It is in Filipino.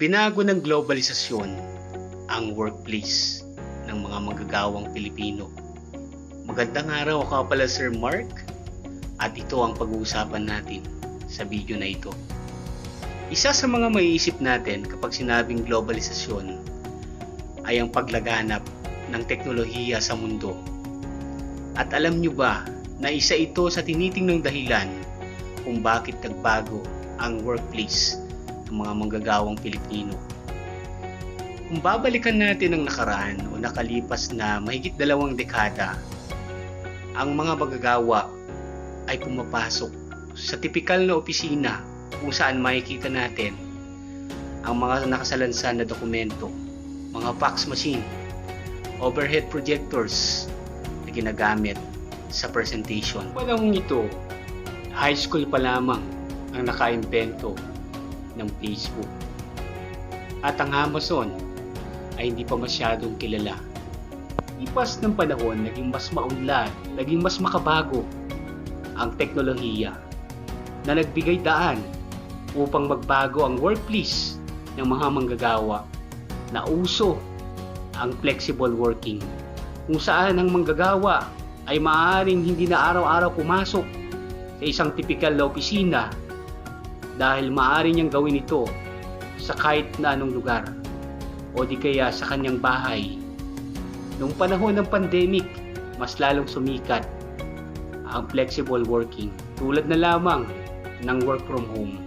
Binago ng globalisasyon ang workplace ng mga manggagawang Pilipino. Magandang araw ka pala Sir Mark at ito ang pag-uusapan natin sa video na ito. Isa sa mga maiisip natin kapag sinabing globalisasyon ay ang paglaganap ng teknolohiya sa mundo. At alam nyo ba na isa ito sa tinitingnang dahilan kung bakit nagbago ang workplace ng mga manggagawang Pilipino. Kung babalikan natin ang nakaraan o nakalipas na mahigit dalawang dekada, ang mga manggagawa ay pumapasok sa tipikal na opisina kung saan makikita natin ang mga nakasalansan na dokumento, mga fax machine, overhead projectors na ginagamit sa presentation. Panahong ito, high school pa lamang ang nakaimbento ng Facebook. At ang Amazon ay hindi pa masyadong kilala. Ipas ng panahon, naging mas maunlad, naging mas makabago ang teknolohiya na nagbigay daan upang magbago ang workplace ng mga manggagawa na uso ang flexible working kung saan ang manggagawa ay maaaring hindi na araw-araw pumasok sa isang tipikal na opisina dahil maaari niyang gawin ito sa kahit na anong lugar o di kaya sa kanyang bahay. Noong panahon ng pandemic, mas lalong sumikat ang flexible working tulad na lamang ng work from home.